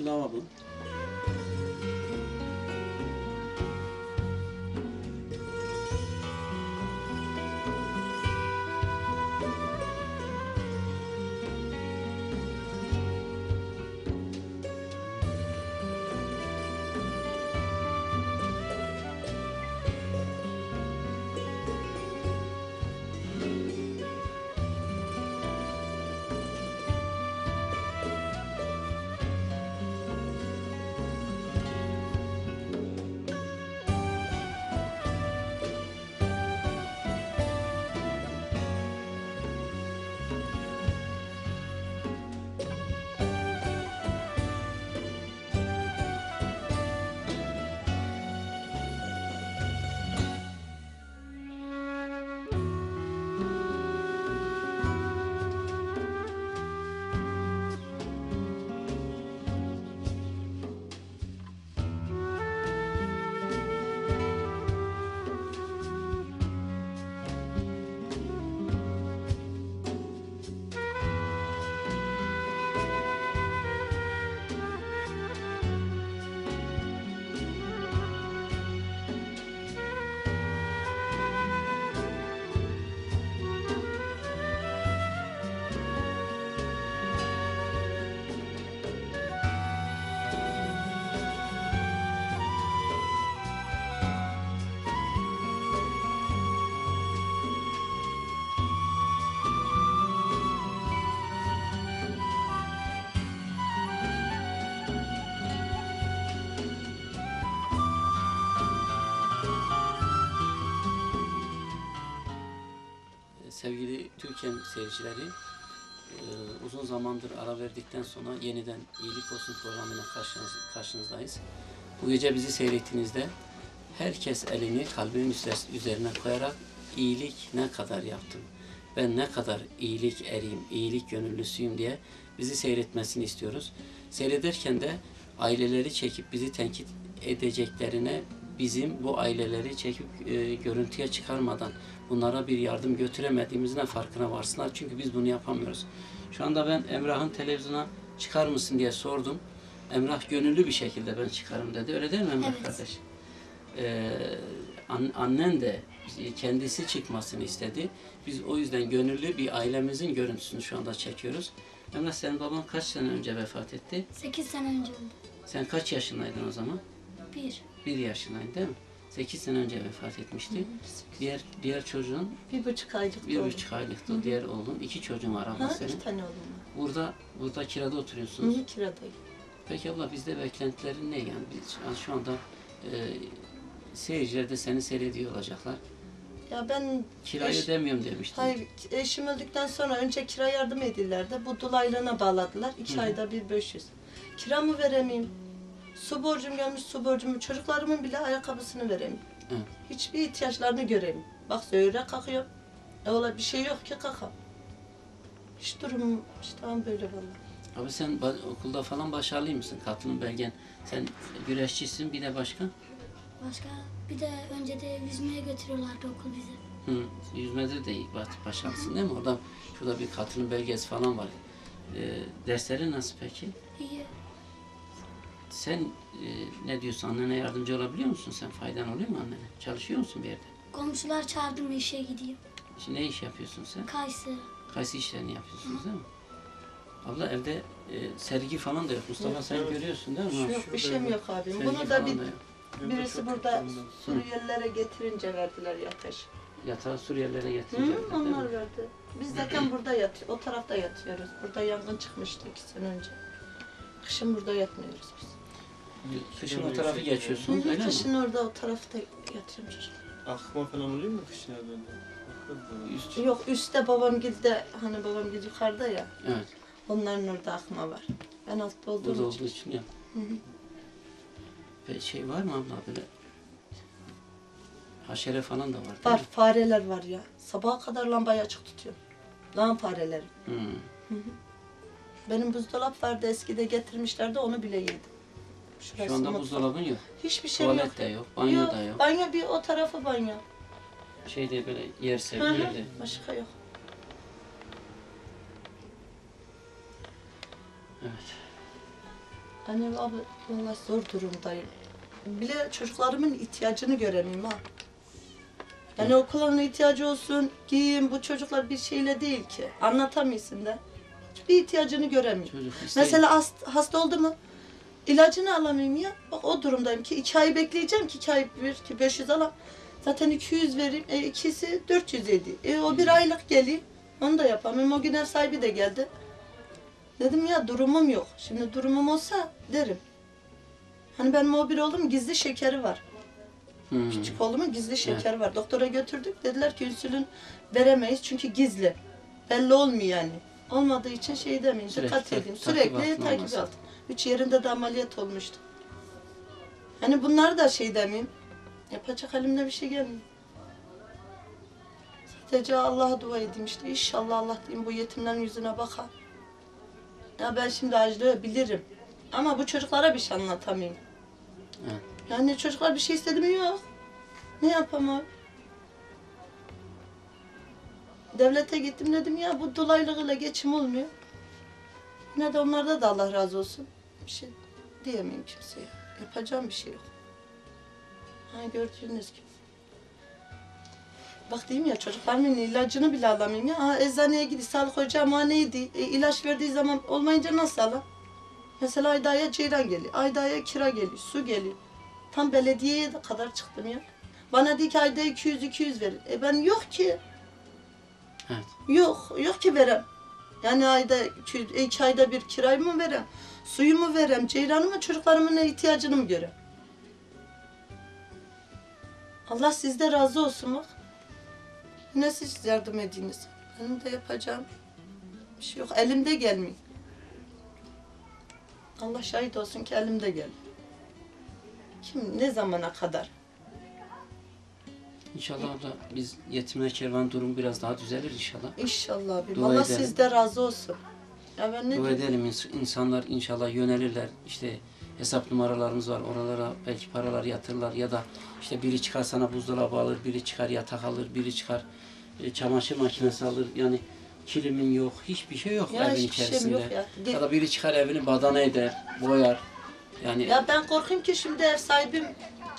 Burası lavabo. Sevgili Türkiye seyircileri, e, uzun zamandır ara verdikten sonra yeniden İyilik Olsun programıyla karşınız, karşınızdayız. Bu gece bizi seyrettiğinizde herkes elini kalbimin üzer- üzerine koyarak iyilik ne kadar yaptım, ben ne kadar iyilik eriyim, iyilik gönüllüsüyüm diye bizi seyretmesini istiyoruz. Seyrederken de aileleri çekip bizi tenkit edeceklerine bizim bu aileleri çekip e, görüntüye çıkarmadan bunlara bir yardım götüremediğimizin farkına varsınlar. Çünkü biz bunu yapamıyoruz. Şu anda ben Emrah'ın televizyona çıkar mısın diye sordum. Emrah gönüllü bir şekilde ben çıkarım dedi. Öyle değil mi Emrah Evet. kardeş? Ee, an- annen de kendisi çıkmasını istedi. Biz o yüzden gönüllü bir ailemizin görüntüsünü şu anda çekiyoruz. Emrah senin baban kaç sene önce vefat etti? 8 sene önce oldu. Sen kaç yaşındaydın o zaman? 1. Bir yaşındaydın değil mi? 8 sene önce vefat etmişti. Diğer diğer çocuğun Bir buçuk aylık bir doğum. buçuk aylıktı. Diğer oğlun iki çocuğun var abla Ha, senin. iki tane oğlum var. Burada burada kirada Hı oturuyorsunuz. hı, kiradayım. Peki abla bizde beklentilerin ne yani? Biz şu an- şu anda e, seyirciler de seni seyrediyor olacaklar. Ya ben Kirayı Eş- ödemiyorum demiştin. hayır eşim öldükten sonra önce kira yardım edilirdi. Bu dolaylığına bağladılar. İki Hı hı. ayda bir 500. Kiramı veremeyim. Su borcum gelmiş su borcumu. Çocuklarımın bile ayakkabısını veremeyim. Evet. Hiçbir ihtiyaçlarını göreyim. Bak öyle kalkıyor. E ola bir şey yok ki kalkam. Hiç durumum işte tam böyle vallahi. Abi sen okulda falan başarılı mısın? Katılım belgen. Sen güreşçisin bir de başka? Başka bir de önce de yüzmeye götürüyorlardı okul bizi. Hı, yüzmede de başarılısın değil mi? Orada şurada bir katılım belgesi falan var. E, dersleri nasıl peki? İyi. Sen e, ne diyorsun? Annene yardımcı olabiliyor musun? Sen faydan oluyor mu annene? Çalışıyor musun bir yerde? Komşular çağırdı mı işe gideyim. Şimdi ne iş yapıyorsun sen? Kayısı. Kayısı işlerini yapıyorsunuz değil mi? Abla evde e, sergi falan da yok. Mustafa sen görüyorsun değil mi? Yok bir şeyim yok abim. Sergi Bunu da falan bir da yok. birisi burada Suriyelilere getirince verdiler yateş. Yatağı Suriyelilere Hı, getirecekler değil mi? onlar verdi. Biz zaten burada yatıyor, o tarafta yatıyoruz. Burada yangın çıkmıştı iki sene önce. Kışın burada yatmıyoruz biz. Kışın o tarafı Hı geçiyorsunuz hı, öyle mi? Kışın orada o tarafta yatıyorum çocuk. Akma falan oluyor mu kışın evlerinde? Üst. Yok üstte babam de hani babam gil yukarıda ya. Evet. Onların orada akma var. Ben altta Burada olduğum için. olduğu için ya. Hı hı. Ve şey var mı abla böyle haşere falan da var değil Var mi? fareler var ya. Sabaha kadar lambayı açık tutuyor. Lan fareleri. Hı. Benim buzdolap vardı eskide getirmişlerdi onu bile yedim. Şurası Şu anda mutfak. buzdolabın yok. Hiçbir şey yok. Tuvalet de yok. Banyo da yok. Banyo bir o tarafı banyo. Şeyde böyle yer yerde. Başka yok. Evet. Annem abi vallahi zor durumdayım. Bile çocuklarımın ihtiyacını göremeyim ha. Yani okullarına ihtiyacı olsun, giyim, bu çocuklar bir şeyle değil ki. Anlatamıyorsun da. Hiçbir ihtiyacını göremiyorum. Çocuk isteği. Mesela hasta, hasta oldu mu? İlacını alamayayım ya. Bak o durumdayım ki iki ay bekleyeceğim ki iki ay bir ki 500 alam. Zaten 200 vereyim. E, ikisi 400 idi. E, o bir aylık geleyim. Onu da yapamıyorum. O gün ev sahibi de geldi. Dedim ya durumum yok. Şimdi durumum olsa derim. Hani benim o bir oğlum gizli şekeri var. Hmm. Küçük oğlumun gizli şekeri var. Doktora götürdük. Dediler ki insülin veremeyiz çünkü gizli. Belli olmuyor yani. Olmadığı için şey demeyin. Sürekli tak- edeyim. takip Sürekli takip olması. altı. Üç yerinde de ameliyat olmuştu. Hani bunları da şey demeyeyim. Yapacak halimde bir şey gelmiyor. Sadece Allah'a dua edeyim işte. İnşallah Allah diyeyim bu yetimlerin yüzüne bakar. Ya ben şimdi açlığı bilirim. Ama bu çocuklara bir şey anlatamıyorum. Evet. Yani çocuklar bir şey istedi mi yok. Ne yapamam? Devlete gittim dedim ya bu dolaylığıyla geçim olmuyor. Yine de onlarda da Allah razı olsun. Bir şey diyemeyim kimseye. Yapacağım bir şey yok. Ha gördüğünüz gibi. Bak diyeyim ya çocuklarımın ilacını bile alamayayım ya. Ha, eczaneye gidip sağlık ocağı muayeneydi. E, ilaç verdiği zaman olmayınca nasıl alam? Mesela Ayda'ya ceyran geliyor. Ayda'ya kira geliyor. Su geliyor. Tam belediyeye kadar çıktım ya. Bana diyor ki ayda 200-200 verin. E ben yok ki. Evet. Yok. Yok ki verem. Yani ayda 200, iki ayda bir kirayı mı verem? Suyu mu verem? Ceyranı mı? Çocuklarımın ihtiyacını mı görem? Allah sizde razı olsun bak. Yine siz yardım ediniz. Benim de yapacağım bir şey yok. Elimde gelmiyor. Allah şahit olsun ki elimde gel. Kim ne zamana kadar? İnşallah abla biz yetimler kervan durum biraz daha düzelir inşallah. İnşallah abim. Dua Allah edelim. sizde razı olsun. Ya ben ne Dua edelim ins- insanlar inşallah yönelirler. İşte hesap numaralarımız var. Oralara belki paralar yatırırlar ya da işte biri çıkar sana buzdolabı alır, biri çıkar yatak alır, biri çıkar e, çamaşır makinesi alır. Yani kilimin yok, hiçbir şey yok Ya evin hiçbir şeyim içerisinde. yok ya. Ya da biri çıkar evini badana eder, boyar. Yani Ya ben korkuyorum ki şimdi ev sahibim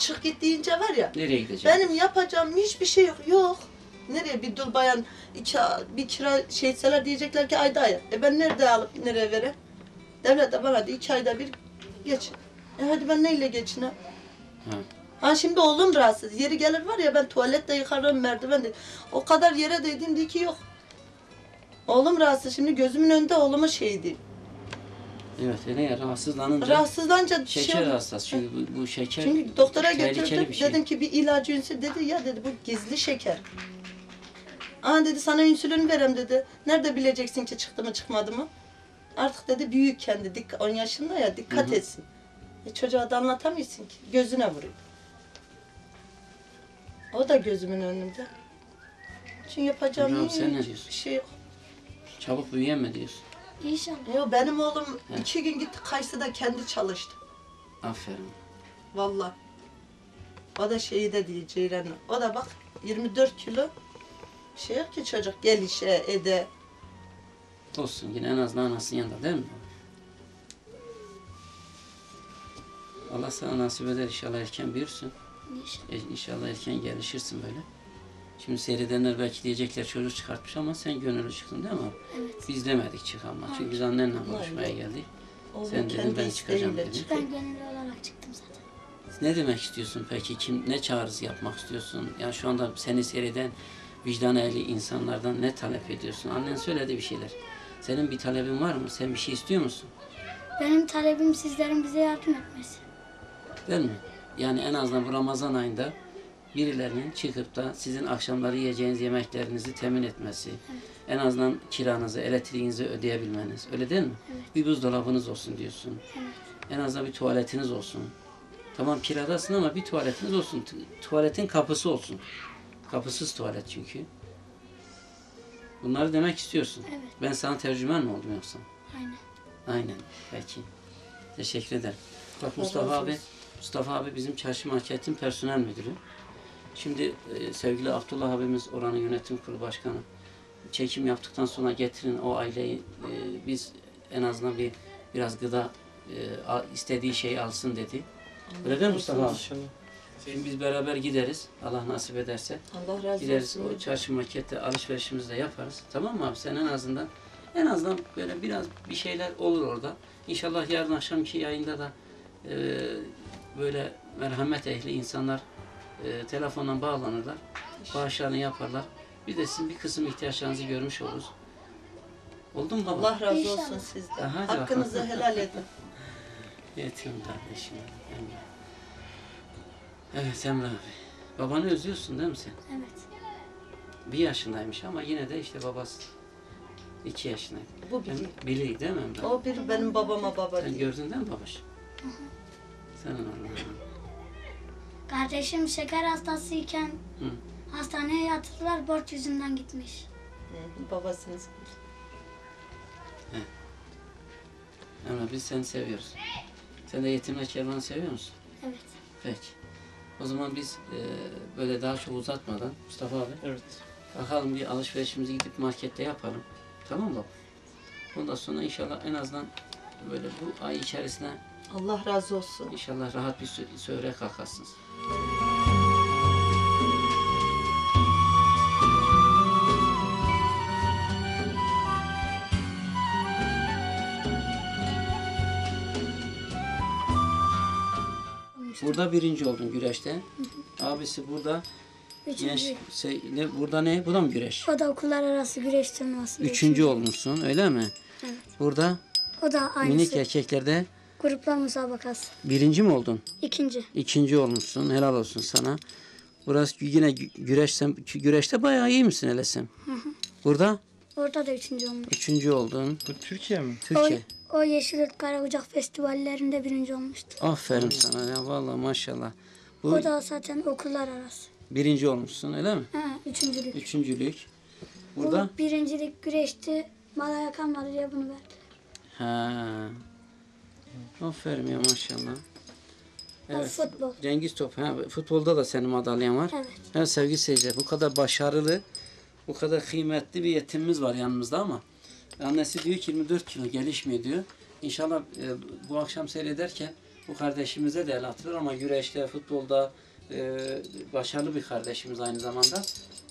çık git deyince var ya. nereye gidecek? Benim yapacağım hiçbir şey yok. Yok. Nereye bir dul bayan iki, bir kira şey etseler diyecekler ki ayda aya. E ben nerede alıp nereye vereyim? Devlet de bana diyor iki ayda bir geçin. E hadi ben neyle geçineyim? Ha. Ha şimdi oğlum rahatsız. Yeri gelir var ya ben tuvalette yıkarım merdiven de. O kadar yere değdim diye ki yok. Oğlum rahatsız. Şimdi gözümün önünde oğlumun şeydi. Evet, hele rahatsızlanınca Rahatsızlanınca şey şeker oldu. hastası. Çünkü bu, bu şeker Çünkü doktora tehlikeli götürdüm. bir şey. Dedim ki bir ilacı ünsü dedi ya dedi bu gizli şeker. Aa dedi sana insülin verem dedi. Nerede bileceksin ki çıktı mı çıkmadı mı? Artık dedi büyük kendi dik 10 yaşında ya dikkat Hı hı. etsin. E çocuğa da anlatamıyorsun ki. Gözüne vuruyor. O da gözümün önünde. Çünkü yapacağım Hocam, sen ne diyorsun? bir şey yok. çabuk büyüyen mi diyorsun? İnşallah. Yo, benim oğlum He. iki gün gitti Kayısı'da kendi çalıştı. Aferin. Vallahi. O da şeyi de değil Ceyran'ı. O da bak 24 kilo. Şey yok ki çocuk gel işe ede. Olsun yine en azından anasının yanında değil mi? Allah sana nasip eder inşallah erken büyürsün. İnşallah. E, İnşallah erken gelişirsin böyle. Şimdi seyredenler belki diyecekler çocuk çıkartmış ama sen gönüllü çıktın değil mi abi? Evet. Biz demedik çık ama. Çünkü biz annenle konuşmaya geldik. Oğlum Sen dedin, ben çıkacağım dedin. Ben gönüllü olarak çıktım zaten. Ne demek istiyorsun peki? Kim ne çağrısı yapmak istiyorsun? Yani şu anda seni seyreden vicdan ehli insanlardan ne talep ediyorsun? Annen söyledi bir şeyler. Senin bir talebin var mı? Sen bir şey istiyor musun? Benim talebim sizlerin bize yardım etmesi. Değil mi? Yani en azından bu Ramazan ayında birilerinin çıkıp da sizin akşamları yiyeceğiniz yemeklerinizi temin etmesi, en azından kiranızı, elektriğinizi ödeyebilmeniz. Öyle değil mi? Evet. Bir buzdolabınız olsun diyorsun. Evet. En azından bir tuvaletiniz olsun. Tamam kiradasın ama bir tuvaletiniz olsun. Tu- Tuvaletin kapısı olsun. Kapısız tuvalet çünkü. Bunları demek istiyorsun. Evet. Ben sana tercüman mı oldum yoksa? Aynen. Aynen. Peki. Teşekkür ederim. Bak Mustafa abi. Mustafa abi bizim çarşı marketin personel müdürü. Şimdi e, sevgili Abdullah abimiz oranın yönetim kurulu başkanı. Çekim yaptıktan sonra getirin o aileyi e, biz en azından bir biraz gıda e, a- istediği şeyi alsın dedi. Öyle değil mi Mustafa abi? Şimdi biz beraber gideriz. Allah nasip ederse. Allah razı Gideriz olsun. o çarşı markette alışverişimizi de yaparız. Tamam mı abi? Sen en azından en azından böyle biraz bir şeyler olur orada. İnşallah yarın akşamki yayında da e, böyle merhamet ehli insanlar e, telefondan bağlanırlar. Bağışlarını yaparlar. Bir de sizin bir kısım ihtiyaçlarınızı görmüş oluruz. Oldu mu baba? Allah razı İnşallah. olsun sizden. Aha, Hakkınızı helal edin. Yetim kardeşim. Emre. Evet Emre abi. Babanı özlüyorsun değil mi sen? Evet. Bir yaşındaymış ama yine de işte babası iki yaşındaydı. Bu biri. Bili değil mi Emre? O bir benim babama baba Sen diyor. gördün değil mi babaş? Sen onu. Kardeşim şeker hastasıyken Hı. hastaneye yatırdılar borç yüzünden gitmiş. Hı, Babasınız. Emre biz seni seviyoruz. Sen de yetimle kervanı seviyor musun? Evet. Peki. O zaman biz e, böyle daha çok uzatmadan Mustafa abi Evet. bakalım bir alışverişimizi gidip markette yapalım. Tamam mı baba? Ondan sonra inşallah en azından böyle bu ay içerisinde Allah razı olsun. inşallah rahat bir sö- söhre kalkarsınız. Burada birinci oldun güreşte. Abisi burada genç, Üçüncü. şey, ne, burada ne? Bu da mı güreş? O da okullar arası güreş turnuvasında. Üçüncü olmuşsun öyle mi? Evet. Burada O da aynısı. minik erkeklerde Gruplar müsabakası. birinci mi oldun? İkinci. İkinci olmuşsun. Helal olsun sana. Burası yine gü- güreşten, güreşte bayağı iyi misin hele sen? Burada Orada da üçüncü olmuş. üçüncü oldun. Bu Türkiye mi? Türkiye. O, o Yeşilyurt Karakucak festivallerinde birinci olmuştu. Aferin sana ya vallahi maşallah. Bu O da zaten okullar arası. birinci olmuşsun öyle mi? Ha, üçüncülük. Üçüncülük. Burada Bu birincilik güreşti. Madalya kalmadı diye bunu verdi. ha. Aferin ya maşallah. Evet. futbol. Cengiz Top. Ha, futbolda da senin madalyan var. Evet. Evet sevgili seyirciler bu kadar başarılı, bu kadar kıymetli bir yetimimiz var yanımızda ama annesi diyor ki 24 kilo gelişmiyor diyor. İnşallah e, bu akşam seyrederken bu kardeşimize de el atılır ama güreşte, futbolda e, başarılı bir kardeşimiz aynı zamanda.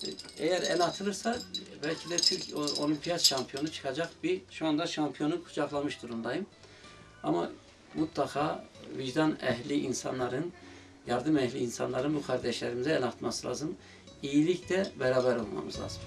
E, eğer el atılırsa belki de Türk olimpiyat şampiyonu çıkacak bir şu anda şampiyonu kucaklamış durumdayım. Ama mutlaka vicdan ehli insanların, yardım ehli insanların bu kardeşlerimize el atması lazım. İyilikte beraber olmamız lazım.